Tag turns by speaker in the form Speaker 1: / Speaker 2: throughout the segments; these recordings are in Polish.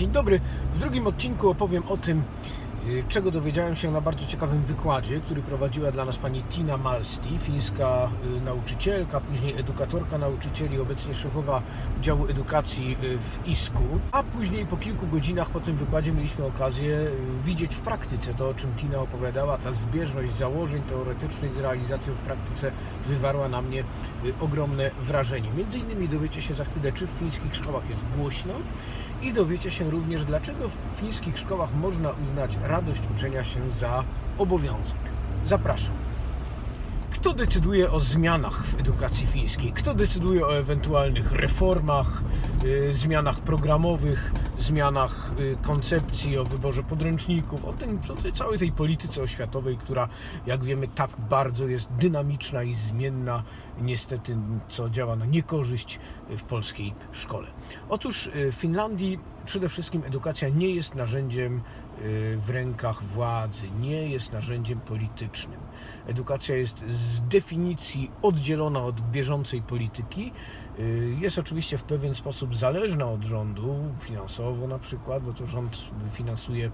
Speaker 1: Dzień dobry. W drugim odcinku opowiem o tym, czego dowiedziałem się na bardzo ciekawym wykładzie, który prowadziła dla nas pani Tina Malsti, fińska y, nauczycielka, później edukatorka nauczycieli, obecnie szefowa działu edukacji y, w ISKU. A później po kilku godzinach po tym wykładzie mieliśmy okazję y, widzieć w praktyce to, o czym Tina opowiadała. Ta zbieżność założeń teoretycznych z realizacją w praktyce wywarła na mnie y, ogromne wrażenie. Między innymi dowiecie się za chwilę, czy w fińskich szkołach jest głośno i dowiecie się również, dlaczego w fińskich szkołach można uznać radość uczenia się za obowiązek. Zapraszam. Kto decyduje o zmianach w edukacji fińskiej? Kto decyduje o ewentualnych reformach, y, zmianach programowych, zmianach y, koncepcji, o wyborze podręczników, o, tym, o całej tej polityce oświatowej, która, jak wiemy, tak bardzo jest dynamiczna i zmienna, niestety, co działa na niekorzyść w polskiej szkole. Otóż y, w Finlandii przede wszystkim edukacja nie jest narzędziem y, w rękach władzy, nie jest narzędziem politycznym. Edukacja jest z definicji oddzielona od bieżącej polityki. Y, Jest oczywiście w pewien sposób zależna od rządu, finansowo na przykład, bo to rząd finansuje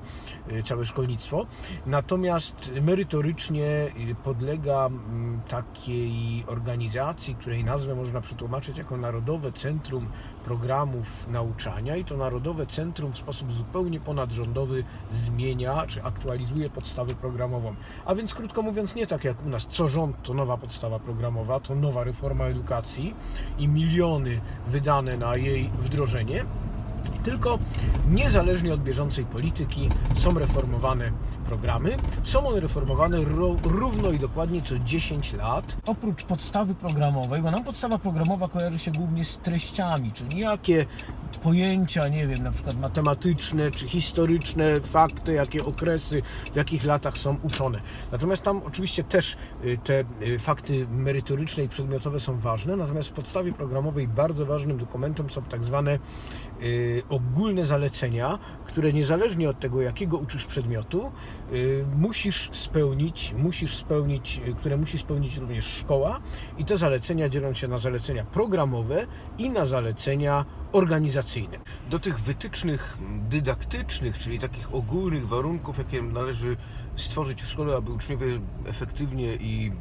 Speaker 1: y, całe szkolnictwo. Natomiast merytorycznie y, podlega mm, takiej organizacji, której nazwę można przetłumaczyć jako Narodowe Centrum Programów Nauczania i to Narodowe Centrum w sposób zupełnie ponadrządowy zmienia czy aktualizuje podstawę programową. A więc krótko mówiąc, nie tak jak u nas, co rząd to nowa podstawa programowa, to nowa reforma edukacji i miliony wydane na jej wdrożenie, tylko niezależnie od bieżącej polityki są reformowane programy. Są one reformowane równo i dokładnie co 10 lat. Oprócz podstawy programowej, bo nam podstawa programowa kojarzy się głównie z treściami, czyli jakie pojęcia, nie wiem, na przykład matematyczne czy historyczne, fakty, jakie okresy, w jakich latach są uczone. Natomiast tam oczywiście też y, te y, fakty merytoryczne i przedmiotowe są ważne, natomiast w podstawie programowej bardzo ważnym dokumentem są tak zwane y, ogólne zalecenia, które niezależnie od tego, jakiego uczysz przedmiotu, musisz spełnić, musisz spełnić, które musi spełnić również szkoła i te zalecenia dzielą się na zalecenia programowe i na zalecenia organizacyjne. Do tych wytycznych dydaktycznych, czyli takich ogólnych warunków, jakie należy stworzyć w szkole, aby uczniowie efektywnie i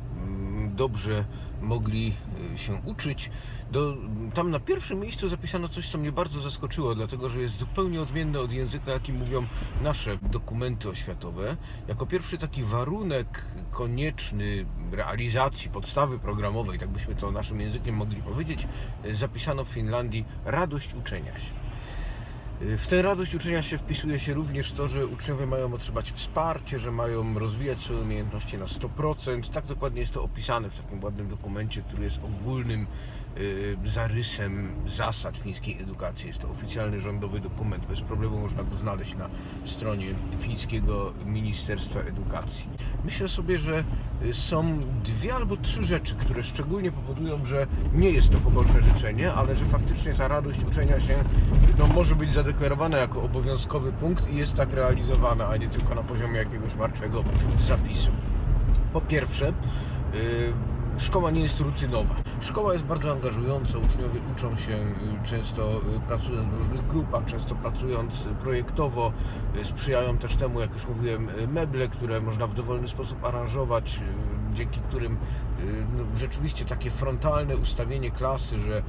Speaker 1: dobrze mogli y, się uczyć, do, tam na pierwszym miejscu zapisano coś, co mnie bardzo zaskoczyło, dlatego że jest zupełnie odmienne od języka, jakim mówią nasze dokumenty oświatowe. Jako pierwszy taki warunek konieczny realizacji podstawy programowej, tak byśmy to naszym językiem mogli powiedzieć, y, zapisano w Finlandii radość uczenia się. W tę radość uczenia się wpisuje się również to, że uczniowie mają otrzymać wsparcie, że mają rozwijać swoje umiejętności na 100%. Tak dokładnie jest to opisane w takim ładnym dokumencie, który jest ogólnym y, zarysem zasad fińskiej edukacji. Jest to oficjalny rządowy dokument. Bez problemu można go znaleźć na stronie fińskiego Ministerstwa Edukacji. Myślę sobie, że y, są dwie albo trzy rzeczy, które szczególnie powodują, że nie jest to pobożne życzenie, ale że faktycznie ta radość uczenia się no, może być zadeklarowana jako obowiązkowy punkt i jest tak realizowana, a nie tylko na poziomie jakiegoś martwego zapisu. Po pierwsze, y, szkoła nie jest rutynowa. Szkoła jest bardzo angażująca, uczniowie uczą się y, często y, pracując w różnych grupach, często pracując projektowo, sprzyjają też temu, jak już mówiłem, meble, które można w dowolny sposób aranżować, dzięki którym no, rzeczywiście takie frontalne ustawienie klasy, że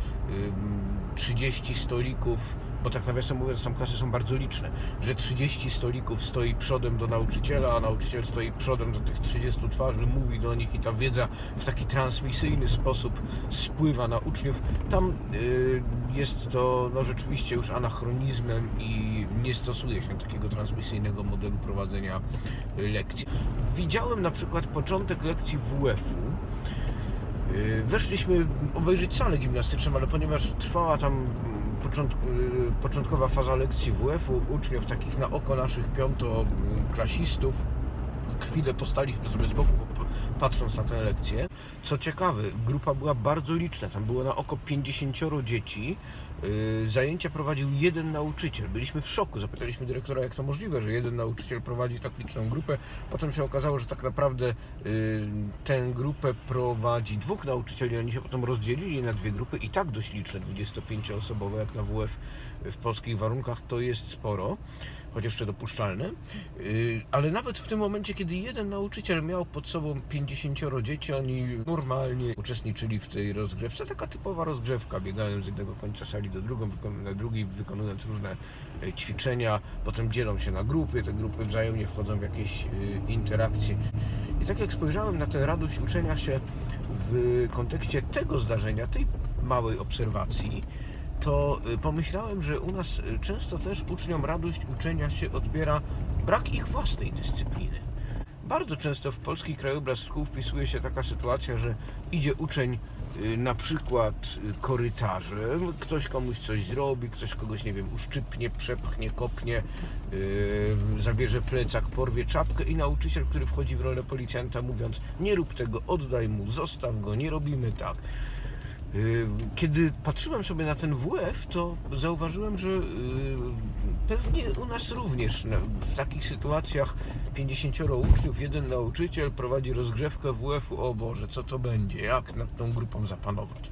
Speaker 1: 30 stolików, bo tak nawiasem mówiąc, tam klasy są bardzo liczne, że 30 stolików stoi przodem do nauczyciela, a nauczyciel stoi przodem do tych 30 twarzy, mówi do nich i ta wiedza w taki transmisyjny sposób spływa na uczniów. Tam y, jest to no, rzeczywiście już anachronizmem i nie stosuje się takiego transmisyjnego modelu prowadzenia lekcji. Widziałem na przykład początek lekcji WF-u, Weszliśmy obejrzeć salę gimnastyczną, ale ponieważ trwała tam mm, y, początkowa faza lekcji WF-u, uczniów takich na oko naszych piątoklasistów, chwilę postaliśmy sobie z boku, patrząc na tę lekcję. Co ciekawe, grupa była bardzo liczna, tam było na oko 50 dzieci, y, zajęcia prowadził jeden nauczyciel. Byliśmy w szoku, zapytaliśmy dyrektora, jak to możliwe, że jeden nauczyciel prowadzi tak liczną grupę. Potem się okazało, że tak naprawdę y, tę grupę prowadzi dwóch nauczycieli, oni się potem rozdzielili na dwie grupy i tak dość liczne, 25-osobowe, jak na WF w polskich warunkach, to jest sporo choć jeszcze dopuszczalne, Yy, ale nawet w tym momencie, kiedy jeden nauczyciel miał pod sobą 50 dzieci, oni normalnie uczestniczyli w tej rozgrzewce. Taka typowa rozgrzewka, biegają z jednego końca sali do drugą, wykon- na drugi, wykonując różne e, ćwiczenia, potem dzielą się na grupy, te grupy wzajemnie wchodzą w jakieś e, interakcje. I tak jak spojrzałem na tę radość uczenia się w kontekście tego zdarzenia, tej małej obserwacji, to y, pomyślałem, że u nas y, często też uczniom radość uczenia się odbiera brak ich własnej dyscypliny. Bardzo często w polski krajobraz szkół wpisuje się taka sytuacja, że idzie uczeń y, na przykład korytarzem, ktoś komuś coś zrobi, ktoś kogoś, nie wiem, uszczypnie, przepchnie, kopnie, yy, zabierze plecak, porwie czapkę i nauczyciel, który wchodzi w rolę policjanta mówiąc nie rób tego, oddaj mu, zostaw go, nie robimy tak. Yy, Kiedy patrzyłem sobie na ten WF, to zauważyłem, że yy, pewnie u nas również w takich sytuacjach 50 uczniów, jeden nauczyciel prowadzi rozgrzewkę WF-u. O Boże, co to będzie? Jak nad tą grupą zapanować?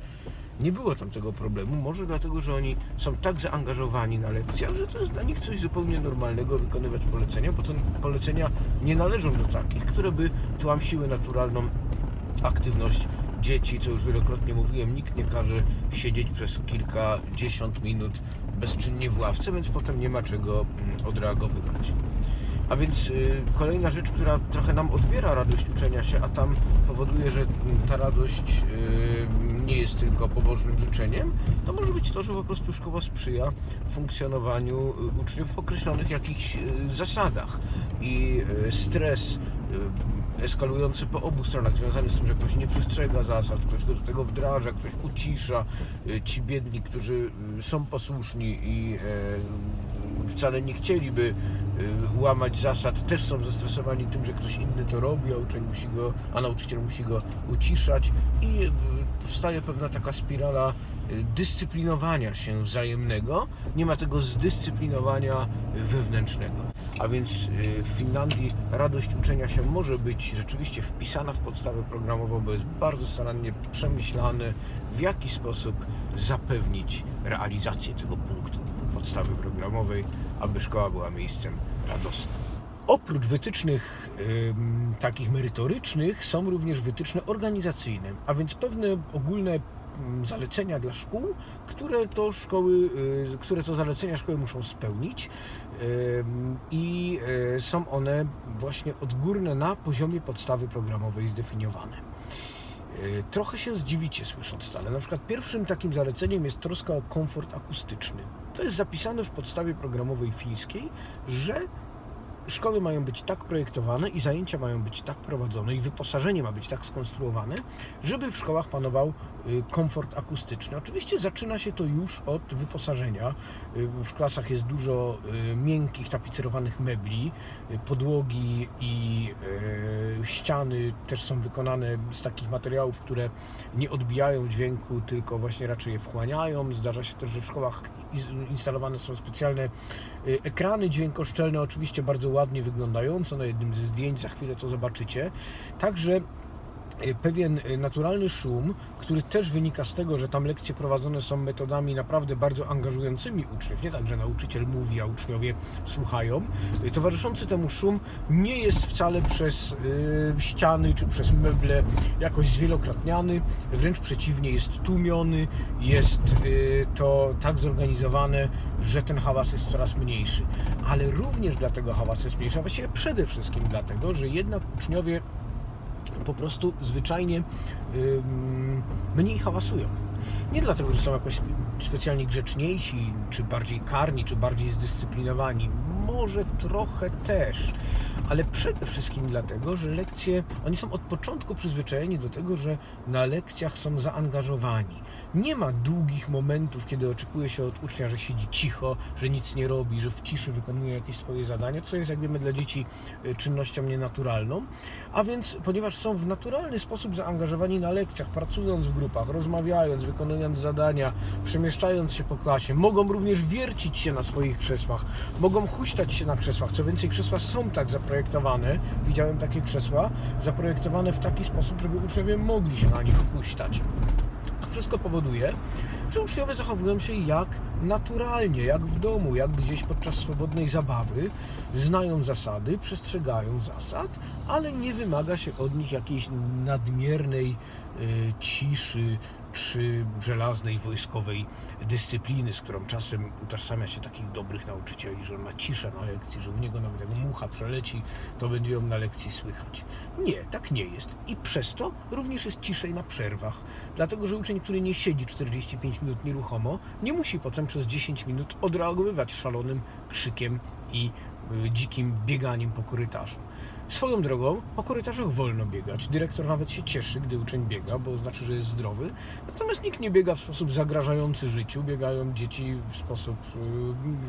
Speaker 1: Nie było tam tego problemu, może dlatego, że oni są tak zaangażowani na lekcjach, że to jest dla nich coś zupełnie normalnego wykonywać polecenia, bo te polecenia nie należą do takich, które by tłamsiły naturalną aktywność dzieci, co już wielokrotnie mówiłem, nikt nie każe siedzieć przez kilkadziesiąt minut bezczynnie w ławce, więc potem nie ma czego mm, odreagowywać. A więc y, kolejna rzecz, która trochę nam odbiera radość uczenia się, a tam powoduje, że mm, ta radość y, nie jest tylko pobożnym życzeniem, to może być to, że po prostu szkoła sprzyja funkcjonowaniu y, uczniów w określonych jakichś zasadach. I stres y, eskalujący po obu stronach, związany z tym, że ktoś nie przestrzega zasad, ktoś do tego wdraża, ktoś ucisza, y, ci biedni, którzy y, są posłuszni i e, wcale nie chcieliby y, łamać zasad, też są zestresowani tym, że ktoś inny to robi, a uczeń musi go, a nauczyciel musi go uciszać i y, powstaje pewna taka spirala y, dyscyplinowania się wzajemnego, nie ma tego zdyscyplinowania wewnętrznego. A więc y, w Finlandii radość uczenia się może być rzeczywiście wpisana w podstawę programową, bo jest bardzo starannie przemyślane, w jaki sposób zapewnić realizację tego punktu podstawy programowej, aby szkoła była miejscem radosnym. Oprócz wytycznych takich merytorycznych są również wytyczne organizacyjne, a więc pewne ogólne zalecenia dla szkół, które to szkoły, y, które to zalecenia szkoły muszą spełnić ym, i y, są one właśnie odgórne na poziomie podstawy programowej zdefiniowane. Y, Trochę się zdziwicie słysząc to, ale na przykład pierwszym takim zaleceniem jest troska o komfort akustyczny. To jest zapisane w podstawie programowej fińskiej, że szkoły mają być tak projektowane i zajęcia mają być tak prowadzone i wyposażenie ma być tak skonstruowane, żeby w szkołach panował y, komfort akustyczny. Oczywiście zaczyna się to już od wyposażenia. Y, W klasach jest dużo y, miękkich, tapicerowanych mebli, podłogi i ściany też są wykonane z takich materiałów, które nie odbijają dźwięku, tylko właśnie raczej je wchłaniają. Zdarza się też, że w szkołach ins- instalowane są specjalne ekrany dźwiękoszczelne, oczywiście bardzo ładnie wyglądające. Na jednym ze zdjęć za chwilę to zobaczycie. Także pewien y, naturalny szum, który też wynika z tego, że tam lekcje prowadzone są metodami naprawdę bardzo angażującymi uczniów. Nie tak, że nauczyciel mówi, a uczniowie słuchają. Y, Towarzyszący temu szum nie jest wcale przez y, ściany czy przez meble jakoś zwielokrotniany, wręcz przeciwnie, jest tłumiony, jest y, to tak zorganizowane, że ten hałas jest coraz mniejszy. Ale również dlatego hałas jest mniejszy, a właściwie przede wszystkim dlatego, że jednak uczniowie po prostu zwyczajnie mniej hałasują. Nie dlatego, że są jakoś spe- specjalnie grzeczniejsi, czy bardziej karni, czy bardziej zdyscyplinowani. Może trochę też, ale przede wszystkim dlatego, że lekcje, oni są od początku przyzwyczajeni do tego, że na lekcjach są zaangażowani. Nie ma długich momentów, kiedy oczekuje się od ucznia, że siedzi cicho, że nic nie robi, że w ciszy wykonuje jakieś swoje zadania, co jest jak wiemy dla dzieci y, czynnością nienaturalną. A więc, ponieważ są w naturalny sposób zaangażowani na lekcjach, pracując w grupach, rozmawiając, wykonując zadania, przemieszczając się po klasie, mogą również wiercić się na swoich krzesłach, mogą huśtać się na krzesłach. Co więcej, krzesła są tak zaprojektowane, widziałem takie krzesła, zaprojektowane w taki sposób, żeby uczniowie mogli się na nich huśtać. To wszystko powoduje, że uczniowie zachowują się jak naturalnie, jak w domu, jak gdzieś podczas swobodnej zabawy, znają zasady, przestrzegają zasad, ale nie wymaga się od nich jakiejś nadmiernej y, ciszy czy żelaznej wojskowej dyscypliny, z którą czasem utożsamia się takich dobrych nauczycieli, że on ma ciszę na lekcji, że u niego nawet jak mucha przeleci, to będzie ją na lekcji słychać. Nie, tak nie jest. I przez to również jest ciszej na przerwach. Dlatego, że uczeń, który nie siedzi 45 minut nieruchomo, nie musi potem przez 10 minut odreagowywać szalonym krzykiem i y, dzikim bieganiem po korytarzu. Swoją drogą, po korytarzach wolno biegać. Dyrektor nawet się cieszy, gdy uczeń biega, bo znaczy, że jest zdrowy. Natomiast nikt nie biega w sposób zagrażający życiu. Biegają dzieci w sposób y,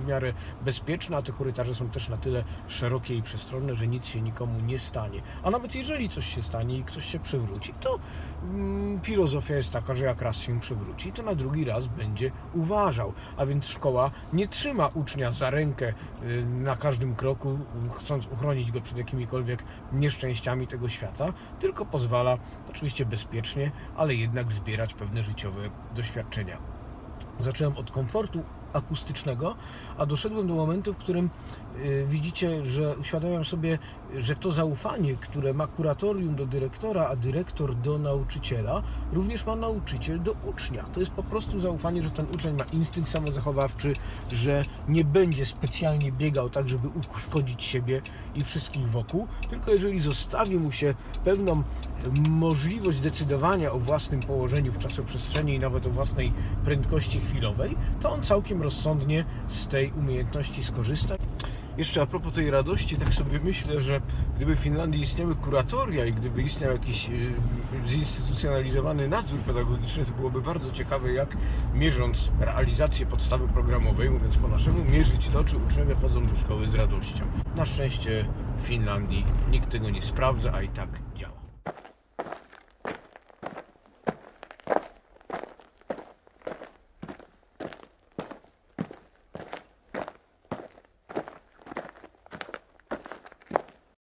Speaker 1: w miarę bezpieczny, a te korytarze są też na tyle szerokie i przestronne, że nic się nikomu nie stanie. A nawet jeżeli coś się stanie i ktoś się przewróci, to mm, filozofia jest taka, że jak raz się przewróci, to na drugi raz będzie uważał. A więc szkoła nie trzyma ucznia za rękę y, na każdym kroku, chcąc uchronić go przed jakimikolwiek nieszczęściami tego świata, tylko pozwala oczywiście bezpiecznie, ale jednak zbierać pewne życiowe doświadczenia. Zacząłem od komfortu akustycznego, a doszedłem do momentu, w którym y, widzicie, że uświadamiam sobie, że to zaufanie, które ma kuratorium do dyrektora, a dyrektor do nauczyciela, również ma nauczyciel do ucznia. To jest po prostu zaufanie, że ten uczeń ma instynkt samozachowawczy, że nie będzie specjalnie biegał tak, żeby uszkodzić siebie i wszystkich wokół, tylko jeżeli zostawi mu się pewną możliwość decydowania o własnym położeniu w czasoprzestrzeni i nawet o własnej prędkości chwilowej, to on całkiem rozsądnie z tej umiejętności skorzysta. Jeszcze a propos tej radości, tak sobie myślę, że gdyby w Finlandii istniały kuratoria i gdyby istniał jakiś y, zinstytucjonalizowany nadzór pedagogiczny, to byłoby bardzo ciekawe, jak mierząc realizację podstawy programowej, mówiąc po naszemu, mierzyć to, czy uczniowie chodzą do szkoły z radością. Na szczęście w Finlandii nikt tego nie sprawdza, a i tak działa.